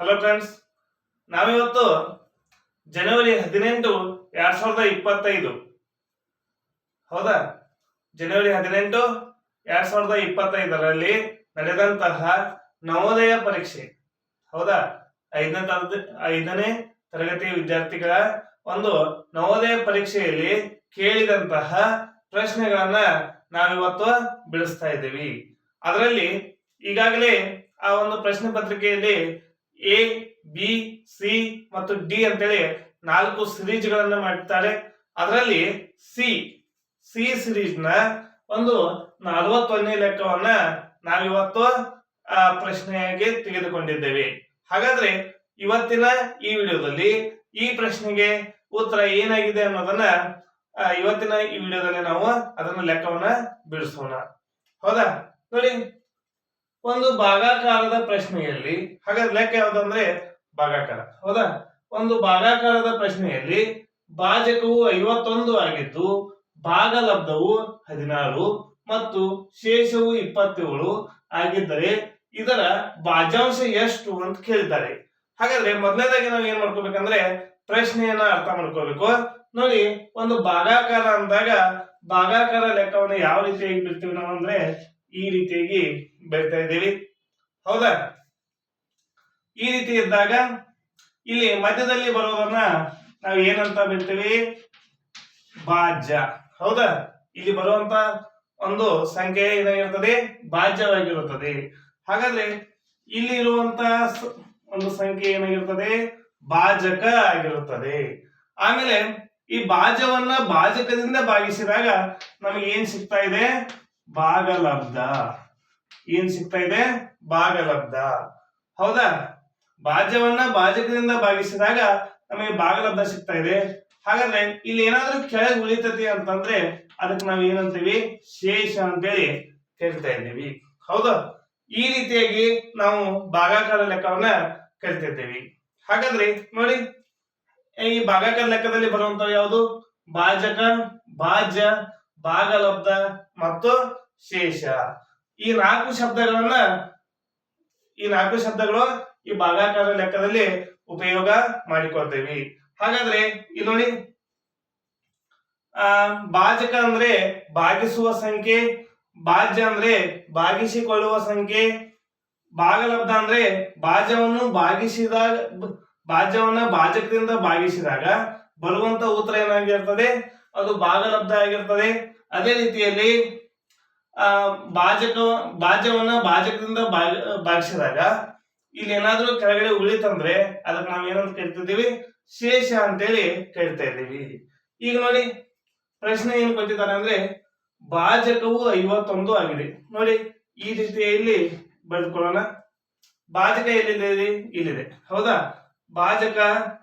Hello friends ನಾವಿವತ್ತು ಜನವರಿ ಹದಿನೆಂಟು ಎರಡ್ ಸಾವಿರದ ಇಪ್ಪತ್ತೈದು. ಹೌದಾ? ಜನವರಿ ಹದಿನೆಂಟು ಎರಡ್ ಸಾವಿರದ ಇಪ್ಪತ್ತೈದರಲ್ಲಿ ನಡೆದಂತಹ ನವೋದಯ ಪರೀಕ್ಷೆ. ಹೌದಾ? ಐದನೇ ತರಗತಿ ಐದನೇ ತರಗತಿ ವಿದ್ಯಾರ್ಥಿಗಳ ಒಂದು ನವೋದಯ ಪರೀಕ್ಷೆಯಲ್ಲಿ ಕೇಳಿದಂತಹ ಪ್ರಶ್ನೆಗಳನ್ನ ನಾವಿವತ್ತು ಬಿಡಿಸ್ತಾ ಇದ್ದೀವಿ. ಅದರಲ್ಲಿ ಈಗಾಗಲೇ ಆ ಒಂದು ಪ್ರಶ್ನೆ ಪತ್ರಿಕೆಯಲ್ಲಿ ಎ ಬಿ ಸಿ ಮತ್ತು ಡಿ ಅಂತೇಳಿ ನಾಲ್ಕು ಸಿರೀಸ್ ಗಳನ್ನ ಮಾಡ್ತಾರೆ. ಅದರಲ್ಲಿ ಸಿ ಸಿ ಸಿರೀಸ್ನ ಒಂದು ನಲವತ್ತೊಂದನೇ ಲೆಕ್ಕವನ್ನ ನಾವಿವತ್ತು ಪ್ರಶ್ನೆಯಾಗಿ ತೆಗೆದುಕೊಂಡಿದ್ದೇವೆ. ಹಾಗಾದ್ರೆ ಇವತ್ತಿನ ಈ ವಿಡಿಯೋದಲ್ಲಿ ಈ ಪ್ರಶ್ನೆಗೆ ಉತ್ತರ ಏನಾಗಿದೆ ಅನ್ನೋದನ್ನ ಇವತ್ತಿನ ಈ ವಿಡಿಯೋದಲ್ಲಿ ನಾವು ಅದನ್ನ ಲೆಕ್ಕವನ್ನ ಬಿಡಿಸೋಣ. ಹೌದಾ? ನೋಡಿ. ಒಂದು ಭಾಗಾಕಾರದ ಪ್ರಶ್ನೆಯಲ್ಲಿ, ಹಾಗಾದ್ರೆ ಲೆಕ್ಕ ಯಾವ್ದಂದ್ರೆ ಭಾಗಾಕಾರ, ಹೌದಾ? ಒಂದು ಭಾಗಾಕಾರದ ಪ್ರಶ್ನೆಯಲ್ಲಿ ಭಾಜಕವು ಐವತ್ತೊಂದು ಆಗಿದ್ದು, ಭಾಗಲಬ್ಧವು ಹದಿನಾರು ಮತ್ತು ಶೇಷವು ಇಪ್ಪತ್ತೇಳು ಆಗಿದ್ದರೆ ಇದರ ಭಾಜಾಂಶ ಎಷ್ಟು ಅಂತ ಕೇಳಿದ್ದಾರೆ. ಹಾಗಾದ್ರೆ ಮೊದಲನೇದಾಗಿ ನಾವು ಏನ್ ಮಾಡ್ಕೋಬೇಕಂದ್ರೆ ಪ್ರಶ್ನೆಯನ್ನ ಅರ್ಥ ಮಾಡ್ಕೋಬೇಕು. ನೋಡಿ, ಒಂದು ಭಾಗಾಕಾರ ಅಂದಾಗ ಭಾಗಾಕಾರ ಲೆಕ್ಕವನ್ನು ಯಾವ ರೀತಿಯಾಗಿ ಬಿಡ್ತೀವಿ ನಾವು ಅಂದ್ರೆ ಈ ರೀತಿಯಾಗಿ ಬೆಳಿತಾ ಇದ್ದೀವಿ. ಹೌದಾ? ಈ ರೀತಿ ಇದ್ದಾಗ ಇಲ್ಲಿ ಮಧ್ಯದಲ್ಲಿ ಬರೋದನ್ನ ನಾವು ಏನಂತ ಬಿಡ್ತೀವಿ? ಬಾಜ್ಯ ಹೌದಾ? ಇಲ್ಲಿ ಬರುವಂತ ಒಂದು ಸಂಖ್ಯೆ ಏನಾಗಿರ್ತದೆ ಬಾಜ್ಯವಾಗಿರುತ್ತದೆ ಹಾಗಾದ್ರೆ ಇಲ್ಲಿ ಇರುವಂತ ಒಂದು ಸಂಖ್ಯೆ ಏನಾಗಿರ್ತದೆ? ಭಾಜಕ ಆಗಿರುತ್ತದೆ. ಆಮೇಲೆ ಈ ಭಾಜವನ್ನ ಭಾಜಕದಿಂದ ಭಾಗಿಸಿದಾಗ ನಮಗೆ ಏನ್ ಸಿಗ್ತಾ ಇದೆ? ಭಾಗಲಬ್ಧ. ಏನ್ ಸಿಗ್ತಾ ಇದೆ? ಭಾಗಲಬ್ಧ. ಹೌದಾ? ಭಾಜ್ಯವನ್ನ ಭಾಜಕದಿಂದ ಭಾಗಿಸಿದಾಗ ನಮಗೆ ಭಾಗಲಬ್ಧ ಸಿಗ್ತಾ ಇದೆ. ಹಾಗಾದ್ರೆ ಇಲ್ಲಿ ಏನಾದ್ರೂ ಕೆಳಗೆ ಉಳಿತತಿ ಅಂತಂದ್ರೆ ಅದಕ್ಕೆ ನಾವು ಏನಂತೀವಿ? ಶೇಷ ಅಂತೇಳಿ ಕರಿತಾ ಇದ್ದೀವಿ. ಹೌದಾ? ಈ ರೀತಿಯಾಗಿ ನಾವು ಭಾಗಾಕಾರ ಲೆಕ್ಕವನ್ನ ಕರಿತಿದ್ದೇವೆ ಹಾಗಾದ್ರೆ ನೋಡಿ, ಈ ಭಾಗಾಕಾರ ಲೆಕ್ಕದಲ್ಲಿ ಬರುವಂತ ಯಾವುದು? ಭಾಜಕ, ಭಾಜ್ಯ ಭಾಗಲಬ್ಧ ಮತ್ತು ಶೇಷ. ಈ ನಾಲ್ಕು ಶಬ್ದಗಳನ್ನ, ಈ ನಾಲ್ಕು ಶಬ್ದಗಳು ಈ ಭಾಗಾಕಾರ ಲೆಕ್ಕದಲ್ಲಿ ಉಪಯೋಗ ಮಾಡಿಕೊಳ್ತೇವಿ ಹಾಗಾದ್ರೆ ಇಲ್ಲಿ ನೋಡಿ. ಆ, ಭಾಜಕ ಅಂದ್ರೆ ಭಾಗಿಸುವ ಸಂಖ್ಯೆ, ಭಾಜ್ಯ ಅಂದ್ರೆ ಭಾಗಿಸಿಕೊಳ್ಳುವ ಸಂಖ್ಯೆ, ಭಾಗಲಬ್ಧ ಅಂದ್ರೆ ಭಾಜವನ್ನು ಭಾಗಿಸಿದಾಗ, ಭಾಜ್ಯವನ್ನ ಭಾಜಕದಿಂದ ಭಾಗಿಸಿದಾಗ ಬರುವಂತ ಉತ್ತರ ಏನಾಗಿರ್ತದೆ? ಅದು ಭಾಗಲಬ್ಧ ಆಗಿರ್ತದೆ. ಅದೇ ರೀತಿಯಲ್ಲಿ, ಆ, ಭಾಜಕ ಭಾಜವನ್ನ ಭಾಜಕದಿಂದ ಭಾಗ- ಭಾಗಿಸಿದಾಗ ಇಲ್ಲಿ ಏನಾದ್ರೂ ಕೆಳಗಡೆ ಉಳಿತಂದ್ರೆ ಅದಕ್ಕೆ ನಾವ್ ಏನಂತ ಕೇಳ್ತಿದ್ದೀವಿ ಶೇಷ ಅಂತೇಳಿ ಕೇಳ್ತಾ ಇದ್ದೀವಿ. ಈಗ ನೋಡಿ, ಪ್ರಶ್ನೆ ಏನ್ ಕೊಟ್ಟಿದ್ದಾರೆ ಅಂದ್ರೆ, ಭಾಜಕವು ಐವತ್ತೊಂದು ಆಗಿದೆ. ನೋಡಿ, ಈ ರೀತಿಯಲ್ಲಿ ಬರೆದುಕೊಳ್ಳೋಣ. ಭಾಜಕ ಎಲ್ಲಿದೆ? ಇಲ್ಲಿ? ಇಲ್ಲಿದೆ. ಹೌದಾ? ಭಾಜಕ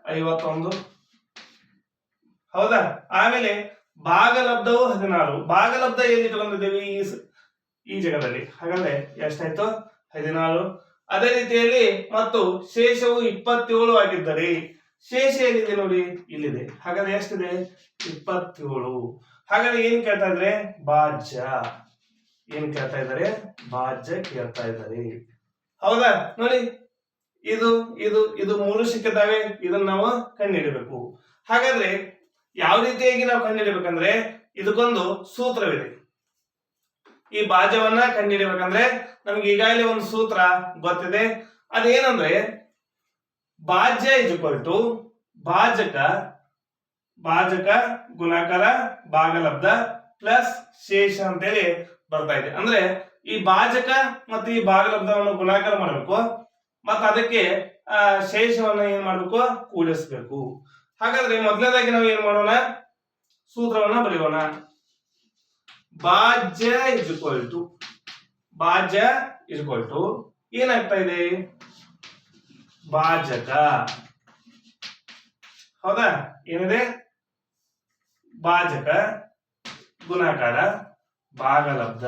ಐವತ್ತೊಂದು. ಹೌದಾ? ಆಮೇಲೆ ಭಾಗಲಬ್ಧವು ಹದಿನಾರು. ಭಾಗಲಬ್ಧ ಎಲ್ಲಿ ತಗೊಂಡಿದ್ದೇವೆ ಈ ಈ ಜಗದಲ್ಲಿ? ಹಾಗಾದ್ರೆ ಎಷ್ಟಾಯ್ತು? ಹದಿನಾರು. ಅದೇ ರೀತಿಯಲ್ಲಿ ಮತ್ತು ಶೇಷವು ಇಪ್ಪತ್ತೇಳು ಆಗಿದ್ದರೆ, ಶೇಷ ಏನಿದೆ ನೋಡಿ? ಇಲ್ಲಿದೆ. ಹಾಗಾದ್ರೆ ಎಷ್ಟಿದೆ? ಇಪ್ಪತ್ತೇಳು. ಹಾಗಾದ್ರೆ ಏನ್ ಕೇಳ್ತಾ ಇದ್ರೆ ಭಾಜ್ಯ. ಏನ್ ಕೇಳ್ತಾ ಇದ್ದಾರೆ? ಬಾಜ್ಯ ಕೇಳ್ತಾ ಇದ್ದಾರೆ. ಹೌದಾ? ನೋಡಿ, ಇದು ಇದು ಇದು ಮೂರು ಸಿಕ್ಕಿದ್ದಾವೆ. ಇದನ್ನ ನಾವು ಕಂಡಿಡಬೇಕು ಹಾಗಾದ್ರೆ ಯಾವ ರೀತಿಯಾಗಿ ನಾವು ಕಂಡುಹಿಡಿಯಬೇಕಂದ್ರೆ ಇದಕ್ಕೊಂದು ಸೂತ್ರವಿದೆ. ಈ ಭಾಜ್ಯವನ್ನ ಕಂಡುಹಿಡಿಬೇಕಂದ್ರೆ ನಮ್ಗೆ ಈಗಾಗಲೇ ಒಂದು ಸೂತ್ರ ಗೊತ್ತಿದೆ. ಅದೇನಂದ್ರೆ ಭಾಜ್ಯ ಇಸ್ ಇಕ್ವಲ್ ಟು ಭಾಜಕ ಭಾಜಕ ಗುಣಾಕಾರ ಭಾಗಲಬ್ಧ ಪ್ಲಸ್ ಶೇಷ ಅಂತೇಳಿ ಬರ್ತಾ ಇದೆ. ಅಂದ್ರೆ ಈ ಭಾಜಕ ಮತ್ತು ಈ ಭಾಗಲಬ್ಧವನ್ನು ಗುಣಾಕಾರ ಮಾಡಬೇಕು. ಮತ್ತೆ ಅದಕ್ಕೆ ಶೇಷವನ್ನ ಏನ್ ಮಾಡಬೇಕು? ಕೂಡಿಸ್ಬೇಕು. ಹಾಗಾದ್ರೆ ಮೊದಲನೇದಾಗಿ ನಾವು ಏನ್ ಮಾಡೋಣ? ಸೂತ್ರವನ್ನ ಬರೆಯೋಣ. ಭಾಜ್ಯ ಇಸ್ ಇಕ್ವಲ್ ಟು ಭಾಜ್ಯ ಇಸ್ ಟು ಏನಾಗ್ತಾ ಇದೆ? ಭಾಜಕ. ಹೌದಾ? ಏನಿದೆ? ಭಾಜಕ, ಗುಣಾಕಾರ, ಭಾಗಲಬ್ಧ.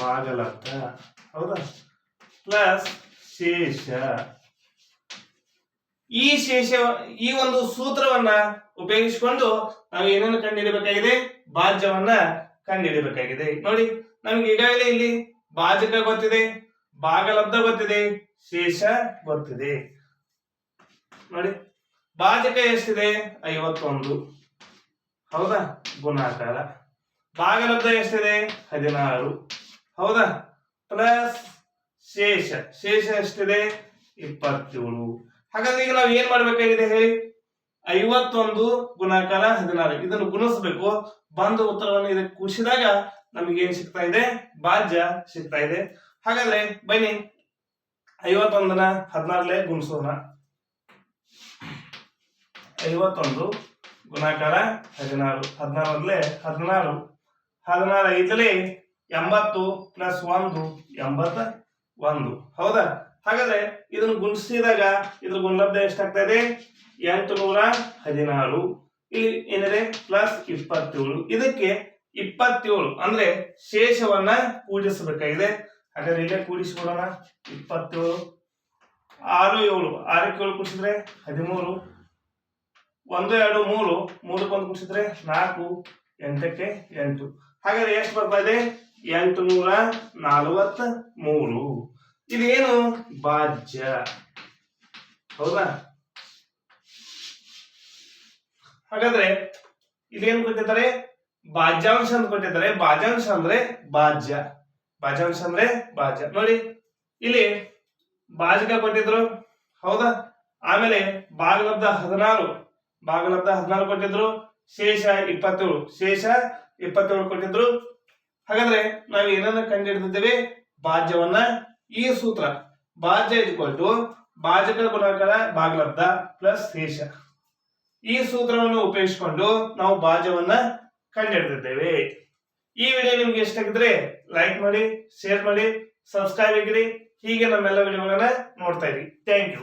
ಭಾಗಲಬ್ಧ. ಹೌದಾ? ಪ್ಲಸ್ ಶೇಷ. ಈ ಶೇಷ, ಈ ಒಂದು ಸೂತ್ರವನ್ನ ಉಪಯೋಗಿಸಿಕೊಂಡು ನಾವು ಏನನ್ನು ಕಂಡುಹಿಡಬೇಕಾಗಿದೆ ಭಾಜ್ಯವನ್ನ ಕಂಡುಹಿಡಬೇಕಾಗಿದೆ ನೋಡಿ, ನಮ್ಗೆ ಈಗಾಗಲೇ ಇಲ್ಲಿ ಭಾಜಕ ಗೊತ್ತಿದೆ, ಭಾಗಲಬ್ಧ ಗೊತ್ತಿದೆ, ಶೇಷ ಗೊತ್ತಿದೆ. ನೋಡಿ, ಭಾಜಕ ಎಷ್ಟಿದೆ? ಐವತ್ತೊಂದು. ಹೌದಾ? ಗುಣಾಕಾರ. ಭಾಗಲಬ್ಧ ಎಷ್ಟಿದೆ? ಹದಿನಾರು. ಹೌದಾ? ಪ್ಲಸ್ ಶೇಷ. ಶೇಷ ಎಷ್ಟಿದೆ? ಇಪ್ಪತ್ತೇಳು. ಹಾಗಾದ್ರೆ ಈಗ ನಾವು ಏನ್ ಮಾಡ್ಬೇಕಾಗಿದೆ ಹೇಳಿ? ಐವತ್ತೊಂದು ಗುಣಾಕಾರ ಹದಿನಾರು. ಇದನ್ನು ಗುಣಿಸ್ಬೇಕು. ಬಂದ ಉತ್ತರವನ್ನು ಇದಕ್ಕೆ ಕೂಡಿಸಿದಾಗ ನಮಗೆ ಏನ್ ಸಿಗ್ತಾ ಇದೆ? ಭಾಜ್ಯ ಸಿಗ್ತಾ ಇದೆ. ಹಾಗಾದ್ರೆ ಬನ್ನಿ ಐವತ್ತೊಂದನ ಹದಿನಾರಲೆ ಗುಣಿಸೋಣ. ಐವತ್ತೊಂದು ಗುಣಾಕಾರ ಹದಿನಾರು. ಹದಿನಾರಲೆ ಹದಿನಾರು. ಹದಿನಾರು ಐದಲೇ ಎಂಬತ್ತು ಪ್ಲಸ್ ಒಂದು ಎಂಬತ್ತ ಒಂದು ಹೌದಾ? ಹಾಗಾದ್ರೆ ಇದನ್ನು ಗುಣಿಸಿದಾಗ ಇದ್ರ ಗುಣಲಬ್ಧ ಎಷ್ಟಾಗ್ತಾ ಇದೆ? ಎಂಟು ನೂರ ಹದಿನಾರು. ಇಲ್ಲಿ ಏನಿದೆ? ಪ್ಲಸ್ ಇಪ್ಪತ್ತೇಳು. ಇದಕ್ಕೆ ಇಪ್ಪತ್ತೇಳು ಅಂದ್ರೆ ಶೇಷವನ್ನ ಕೂಡಿಸಬೇಕಾಗಿದೆ ಹಾಗಾದ್ರೆ ಇಲ್ಲೇ ಕೂಡಿಸ್ಬಿಡೋಣ. ಇಪ್ಪತ್ತೇಳು. ಆರು ಏಳು. ಆರಕ್ಕೆ ಏಳು ಕೂಡಿಸಿದ್ರೆ ಹದಿಮೂರು. ಒಂದು, ಎರಡು, ಮೂರು. ಮೂರಕ್ಕೆ ಒಂದು ಕೂಡಿಸಿದ್ರೆ ನಾಲ್ಕು. ಎಂಟಕ್ಕೆ ಎಂಟು. ಹಾಗಾದ್ರೆ ಎಷ್ಟು ಬರ್ತಾ ಇದೆ? ಎಂಟು ನೂರ ನಲವತ್ತ ಮೂರು ಇದೇನು ಭಾಜ್ಯ. ಹೌದಾ? ಹಾಗಾದ್ರೆ ಇದೇನು ಕೊಟ್ಟಿದ್ದಾರೆ? ಭಾಜ್ಯಾಂಶ ಅಂತ ಕೊಟ್ಟಿದ್ದಾರೆ. ಭಾಜ್ಯಾಂಶ ಅಂದ್ರೆ ಭಾಜ್ಯ. ಭಾಜ್ಯಾಂಶ ಅಂದ್ರೆ ಭಾಜ್ಯ. ನೋಡಿ, ಇಲ್ಲಿ ಬಾಜಕ ಕೊಟ್ಟಿದ್ರು. ಹೌದಾ? ಆಮೇಲೆ ಭಾಗಲಬ್ಧ ಹದಿನಾರು. ಭಾಗಲಬ್ಧ ಹದಿನಾರು ಕೊಟ್ಟಿದ್ರು. ಶೇಷ ಇಪ್ಪತ್ತೇಳು. ಶೇಷ ಇಪ್ಪತ್ತೇಳು ಕೊಟ್ಟಿದ್ರು. ಹಾಗಾದ್ರೆ ನಾವು ಏನನ್ನ ಕಂಡುಹಿಡಿದಿದ್ದೇವೆ? ಭಾಜ್ಯವನ್ನ ಈ ಸೂತ್ರ ಭಾಜ್ಯ ಟು ಭಾಜಕ ಗುಣಾಕಾರ ಭಾಗಲಬ್ಧ ಪ್ಲಸ್ ಶೇಷ. ಈ ಸೂತ್ರವನ್ನು ಉಪಯೋಗಿಸಿಕೊಂಡು ನಾವು ಭಾಜ್ಯವನ್ನ ಕಂಡುಹಿಡಿದಿದ್ದೇವೆ. ಈ ವಿಡಿಯೋ ನಿಮ್ಗೆ ಇಷ್ಟ ಆಗಿದ್ರೆ ಲೈಕ್ ಮಾಡಿ ಶೇರ್ ಮಾಡಿ ಸಬ್ಸ್ಕ್ರೈಬ್ ಆಗಿರಿ. ಹೀಗೆ ನಮ್ಮೆಲ್ಲ ವಿಡಿಯೋಗಳನ್ನ ನೋಡ್ತಾ ಇರಿ. Thank you